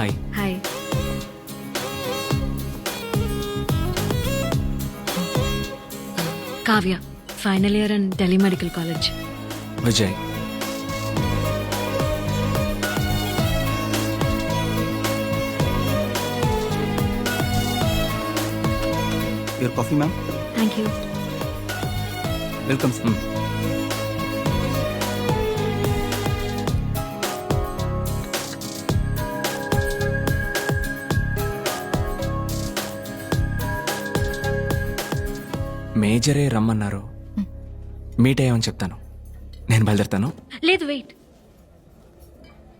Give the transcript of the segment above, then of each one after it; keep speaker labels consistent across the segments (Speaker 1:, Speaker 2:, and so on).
Speaker 1: Hi. Kavya, final year in Delhi Medical
Speaker 2: College.
Speaker 3: Vijay. Your coffee,
Speaker 1: ma'am? Thank
Speaker 3: you.
Speaker 2: Welcome. మేజరే రమ్మన్నారు meet అయ్యామని చెప్తాను నేను బయలుదేరుతాను
Speaker 1: లేదు wait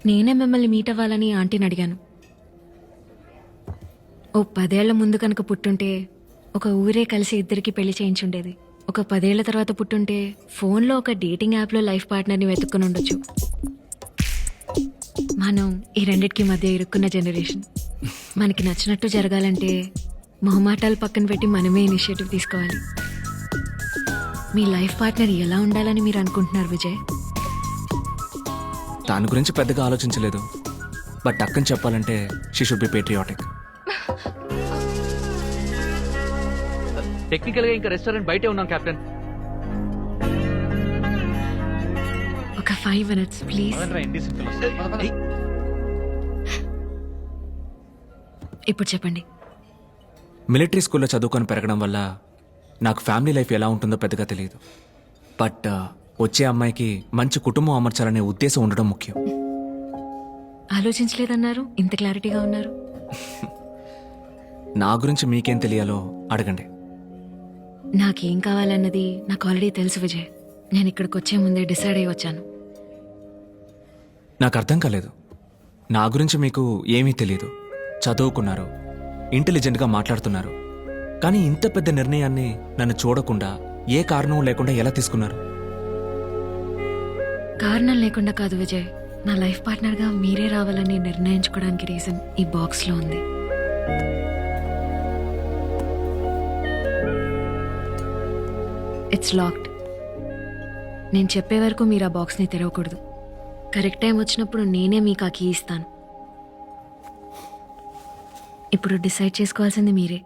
Speaker 1: నేనే మిమ్మల్ని మీట్ అవ్వాలని ఆంటీని అడిగాను ఓ పదేళ్ల ముందు కనుక పుట్టుంటే ఒక ఊరే కలిసి ఇద్దరికి పెళ్లి చేయించుండేది ఒక పదేళ్ల తర్వాత పుట్టుంటే ఫోన్లో ఒక డేటింగ్ యాప్లో లైఫ్ పార్ట్నర్ని వెతుక్కుని ఉండొచ్చు మనం ఈ రెండిటికి మధ్య ఇరుక్కున్న జనరేషన్ మనకి నచ్చినట్టు జరగాలంటే మొహమాటాలు పక్కన పెట్టి మనమే ఇనిషియేటివ్ తీసుకోవాలి మీ లైఫ్ పార్ట్నర్ ఎలా ఉండాలని మీరు అనుకుంటున్నారు విజయ్
Speaker 2: దాని గురించి పెద్దగా ఆలోచించలేదు బట్ అక్కని చెప్పాలంటే she should be patriotic
Speaker 4: technical గా ఇంకా రెస్టారెంట్ బయటే ఉన్నాం కెప్టెన్
Speaker 1: ఒక ఫైవ్ మినిట్స్ ప్లీజ్ ఇప్పుడు చెప్పండి
Speaker 2: మిలిటరీ స్కూల్లో చదువుకొని పెరగడం వల్ల నాకు ఫ్యామిలీ లైఫ్ ఎలా ఉంటుందో పెద్దగా తెలియదు బట్ వచ్చే అమ్మాయికి మంచి కుటుంబం అమర్చాలనే ఉద్దేశం ఉండడం ముఖ్యం
Speaker 1: ఆలోచించలేదన్నారు ఇంత క్లారిటీగా ఉన్నారు
Speaker 2: నా గురించి మీకేం తెలియాలో అడగండి
Speaker 1: నాకేం కావాలన్నది నాకు ఆల్రెడీ తెలుసు విజయ్ నేను ఇక్కడికి వచ్చే ముందే డిసైడ్ అయ్యి వచ్చాను
Speaker 2: నాకు అర్థం కాలేదు నా గురించి మీకు ఏమీ తెలియదు చదువుకున్నారు ఇంటెలిజెంట్గా మాట్లాడుతున్నారు కానీ ఇంత పెద్ద నిర్ణయాన్ని నన్ను చూడకుండా ఏ కారణం లేకుండా ఎలా తీసుకున్నారు
Speaker 1: కారణం లేకుండా కాదు విజయ్ నా లైఫ్ పార్ట్నర్గా మీరే రావాలని నిర్ణయించుకోవడానికి రీజన్ ఈ బాక్స్లో ఉంది ఇట్స్ లాక్డ్ నేను చెప్పే వరకు మీరు ఆ బాక్స్ని తెరవకూడదు కరెక్ట్ టైం వచ్చినప్పుడు నేనే మీకు ఆ కీ ఇస్తాను ఇప్పుడు డిసైడ్ చేసుకోవాల్సింది మీరే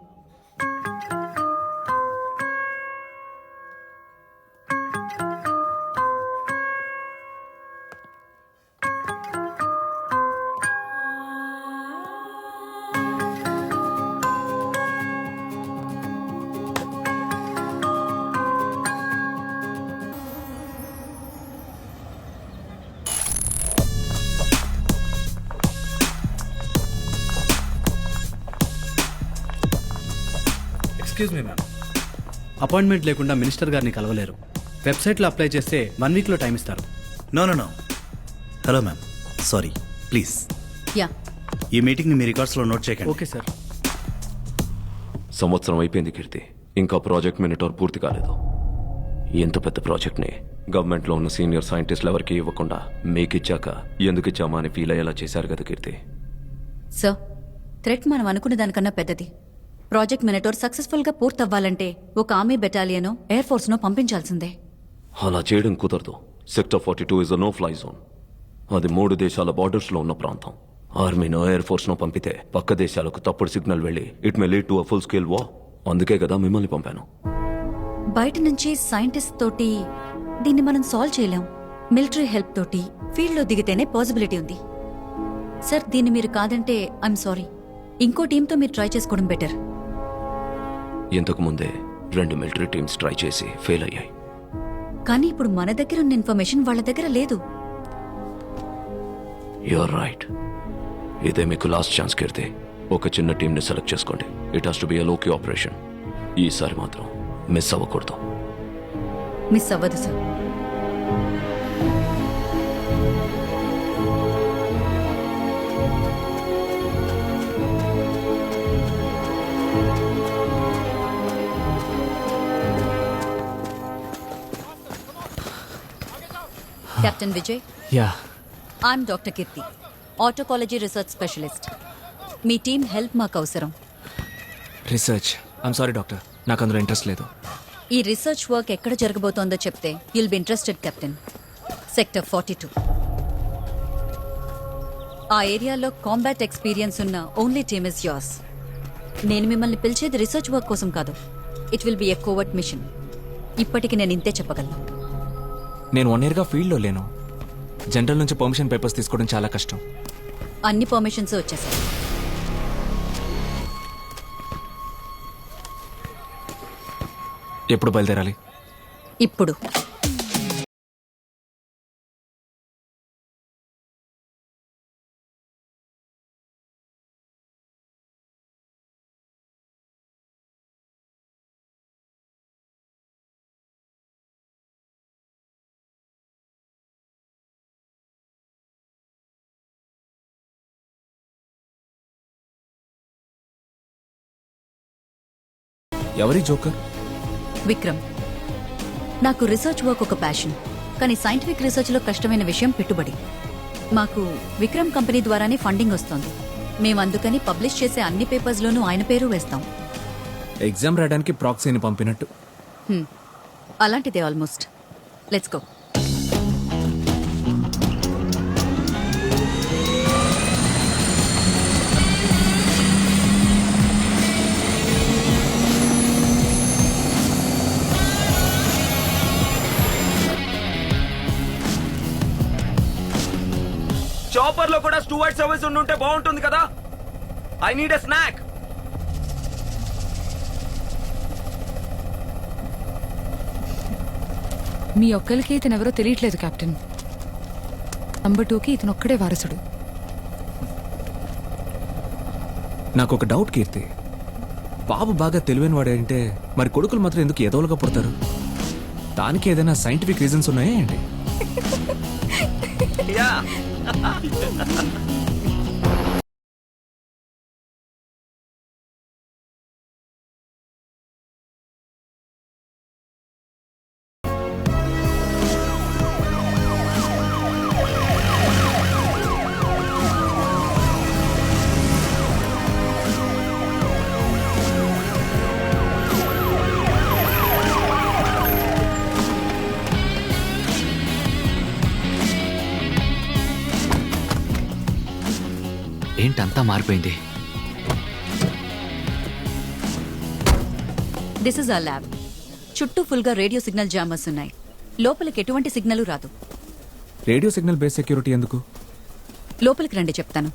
Speaker 5: ఎక్స్క్యూజ్ మీ మ్యామ్ అపాయింట్మెంట్ లేకుండా మినిస్టర్ గారిని కలవలేరు వెబ్సైట్లో అప్లై చేస్తే వన్ వీక్లో టైం ఇస్తారు
Speaker 6: no no no hello ma'am sorry please
Speaker 7: yeah
Speaker 6: ఈ మీటింగ్ని మీ రికార్డ్స్లో నోట్ చేయకండి
Speaker 5: ఓకే సార్
Speaker 8: సంవత్సరం అయిపోయింది కీర్తి ఇంకా ప్రాజెక్ట్ మినిటోర్ పూర్తి కాలేదు ఎంత పెద్ద ప్రాజెక్ట్ని గవర్నమెంట్లో ఉన్న సీనియర్ సైంటిస్టులు ఎవరికి ఇవ్వకుండా మీకిచ్చాక ఎందుకు ఇచ్చామా అని ఫీల్ అయ్యేలా చేశారు కదా కీర్తి
Speaker 7: సార్ థ్రెట్ మనం అనుకున్న దానికన్నా పెద్దది ప్రాజెక్ట్ మినటోర్ సక్సెస్ఫుల్గా పూర్తవ్వాలంటే ఒక ఆర్మీ బెటాలియన్ ఎయిర్ ఫోర్స్ను పంపించాల్సిందే
Speaker 8: అలా చేయడం కుదరదు sector forty two is a no fly zone అది మూడు దేశాల బార్డర్స్లో ఉన్న ప్రాంతం ఆర్మీను ఎయిర్ ఫోర్స్ ను పంపితే పక్క దేశాలకు తప్పుడు సిగ్నల్ వెళ్ళి it may lead to a full scale war అందుకే కదా మిమ్మల్ని పంపాను
Speaker 7: బయట నుంచి సైంటిస్ట్ తోటి దీన్ని మనం సాల్వ్ చేయలేం మిలిటరీ హెల్ప్ తోటి ఫీల్డ్లో దిగితేనే పాసిబిలిటీ ఉంది సార్ దీన్ని మీరు కాదంటే ఐఎమ్ సారీ ఇంకో టీంతో మీరు ట్రై చేసుకోవడం బెటర్
Speaker 8: ఇంతకుముందే రెండు మిలిటరీ టీమ్స్ ట్రై చేసి ఫెయిల్ అయ్యాయి
Speaker 7: కానీ ఇప్పుడు మన దగ్గర ఉన్న ఇన్ఫర్మేషన్ వాళ్ళ దగ్గర లేదు
Speaker 8: యూఆర్ రైట్ ఇదే మీకు లాస్ట్ ఛాన్స్ కెడితే ఒక చిన్న టీంని సెలెక్ట్ చేసుకోండి it has to be low key operation ఈసారి మాత్రం మిస్ అవ్వకూడదు
Speaker 7: మిస్ అవ్వదు sir Captain Vijay,
Speaker 2: Yeah.
Speaker 7: I'm Dr. Kirti, Autocology Research Specialist. మీ టీం హెల్ప్ మాకు అవసరం
Speaker 2: రీసెర్చ్ ఐమ్ సారీ డాక్టర్ నాకు అందులో ఇంట్రెస్ట్ లేదు
Speaker 7: ఈ రీసెర్చ్ వర్క్ ఎక్కడ జరగబోతోందో చెప్తే you'll be interested captain sector forty two ఆ ఏరియాలో కాంబాట్ ఎక్స్పీరియన్స్ ఉన్న ఓన్లీ టీమ్ ఇస్ యోర్స్ నేను మిమ్మల్ని పిలిచేది రీసెర్చ్ వర్క్ కోసం కాదు it will be a covert mission ఇప్పటికి నేను ఇంతే చెప్పగలను
Speaker 2: నేను వన్ ఇయర్గా ఫీల్డ్లో లేను జనరల్ నుంచి పర్మిషన్ పేపర్స్ తీసుకోవడం చాలా కష్టం
Speaker 7: అన్ని పర్మిషన్స్ వచ్చేసాయి
Speaker 2: ఎప్పుడు బయలుదేరాలి
Speaker 7: ఇప్పుడు
Speaker 2: ఎవరి జోకర్
Speaker 7: విక్రమ్ నాకు రీసెర్చ్ వర్క్ ఒక ప్యాషన్ కానీ సైంటిఫిక్ రీసెర్చ్లో కష్టమైన విషయం పెట్టుబడి మాకు విక్రమ్ కంపెనీ ద్వారానే ఫండింగ్ వస్తుంది మేము అందుకని పబ్లిష్ చేసే అన్ని పేపర్స్లోనూ ఆయన పేరు వేస్తాం
Speaker 2: ఎగ్జామ్ రాయడానికి ప్రాక్సీని పంపినట్టు
Speaker 7: అలాంటిదే ఆల్మోస్ట్ లెట్స్ గో
Speaker 9: చాపర్ లో కూడా స్టూవర్డ్ సర్వీస్ ఉండుంటే బాగుంటుంది కదా ఐ నీడ్ అ స్నాక్
Speaker 10: మీ ఒక్కరికి ఇతను ఎవరో తెలియట్లేదు కెప్టెన్ నంబర్ టూకి ఇతను ఒక్కడే వారసుడు
Speaker 2: నాకు ఒక డౌట్ కీర్తి బాబు బాగా తెలివైన అంటే మరి కొడుకులు మాత్రం ఎందుకు ఏదోలుగా పుడతారు దానికి ఏదైనా సైంటిఫిక్ రీజన్స్ ఉన్నాయా అండి
Speaker 9: いいじゃない。
Speaker 4: ఏంటంతా మారిపోయింది
Speaker 7: దిస్ ఇస్ అవర్ ల్యాబ్ చుట్టూ ఫుల్గా రేడియో సిగ్నల్ జామర్స్ ఉన్నాయి లోపలికి ఎటువంటి సిగ్నల్ రాదు
Speaker 2: రేడియో సిగ్నల్ బేస్ సెక్యూరిటీ ఎందుకు
Speaker 7: లోపలికి రండి చెప్తాను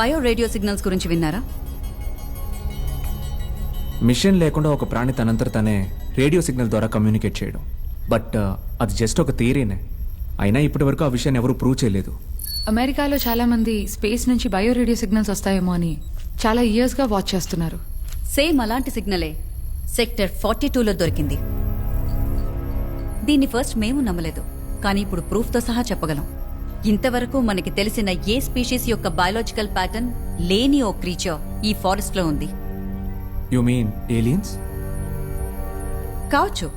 Speaker 7: బయో రేడియో సిగ్నల్స్ గురించి విన్నారా
Speaker 2: మిషన్ లేకుండా ఒక ప్రాణి తనంతర తనే రేడియో సిగ్నల్ ద్వారా కమ్యూనికేట్ చేయడం బట్ uh, అది జస్ట్ ఒక థియరీనే అయినా ఇప్పటి వరకు ఆ విషయాన్ని ఎవరూ ప్రూవ్ చేయలేదు
Speaker 10: అమెరికాలో చాలామంది స్పేస్ నుంచి బయో రేడియో సిగ్నల్స్ వస్తాయేమో అని చాలా ఇయర్స్గా వాచ్ చేస్తున్నారు
Speaker 7: సేమ్ అలాంటి సిగ్నలే సెక్టర్ ఫార్టీ టూలో దొరికింది దీన్ని ఫస్ట్ మేము నమ్మలేదు కానీ ఇప్పుడు ప్రూఫ్తో సహా చెప్పగలం ఇంతవరకు మనకి తెలిసిన ఏ స్పీషీస్ యొక్క బయాలజికల్ ప్యాటర్న్ లేని ఓ క్రీచర్ ఈ ఫారెస్ట్ లో ఉంది
Speaker 2: యు మీన్
Speaker 7: కావచ్చు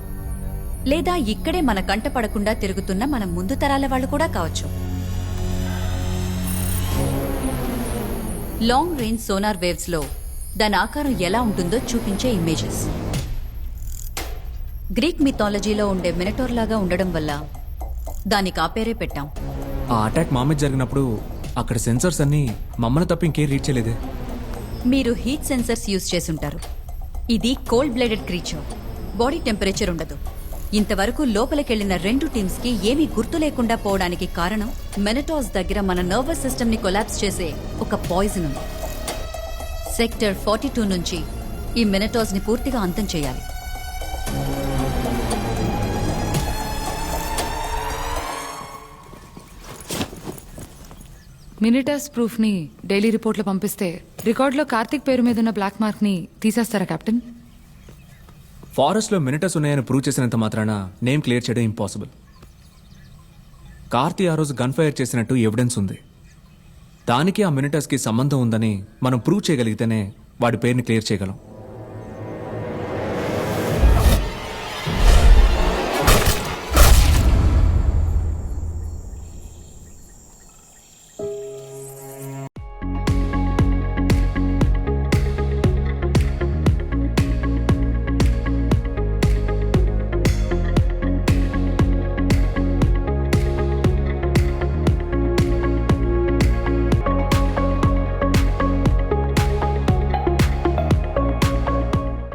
Speaker 7: లేదా ఇక్కడే మన కంట పడకుండా తిరుగుతున్న మన ముందు తరాల వాళ్ళు కూడా కావచ్చు లాంగ్ రేంజ్ సోనార్ వేవ్స్ లో దాని ఆకారం ఎలా ఉంటుందో చూపించే ఇమేజెస్ గ్రీక్ మిథాలజీలో ఉండే మినటోర్ లాగా ఉండడం వల్ల దానికి ఆ పేరే పెట్టాం
Speaker 2: ఆ అటాక్ మా మీద జరిగినప్పుడు అక్కడ సెన్సర్స్ అన్ని మమ్మల్ని తప్ప ఇంకేం రీచ్ చేయలేదే
Speaker 7: మీరు హీట్ సెన్సర్స్ యూజ్ చేసుంటారు ఇది cold blooded creature body temperature ఉండదు ఇంతవరకు లోపలికెళ్లిన రెండు టీమ్స్ కి ఏమీ గుర్తు లేకుండా పోవడానికి కారణం మెనటాస్ దగ్గర మన నర్వస్ సిస్టమ్ ని కొలాప్స్ చేసే ఒక పాయిజన్ ఉంది సెక్టర్ ఫార్టీ టూ నుంచి ఈ మెనటాస్ ని పూర్తిగా అంతం చేయాలి
Speaker 10: మినిటాస్ ప్రూఫ్ని డైలీ రిపోర్ట్లో పంపిస్తే రికార్డులో కార్తిక్ పేరు మీద ఉన్న బ్లాక్ మార్క్ని తీసేస్తారా కెప్టెన్
Speaker 2: ఫారెస్ట్లో మినిటర్స్ ఉన్నాయని ప్రూవ్ చేసినంత మాత్రాన నేమ్ క్లియర్ చేయడం ఇంపాసిబుల్ కార్తీ ఆ రోజు గన్ ఫైర్ చేసినట్టు ఎవిడెన్స్ ఉంది దానికి ఆ కి సంబంధం ఉందని మనం ప్రూవ్ చేయగలిగితేనే వాడి పేరుని క్లియర్ చేయగలం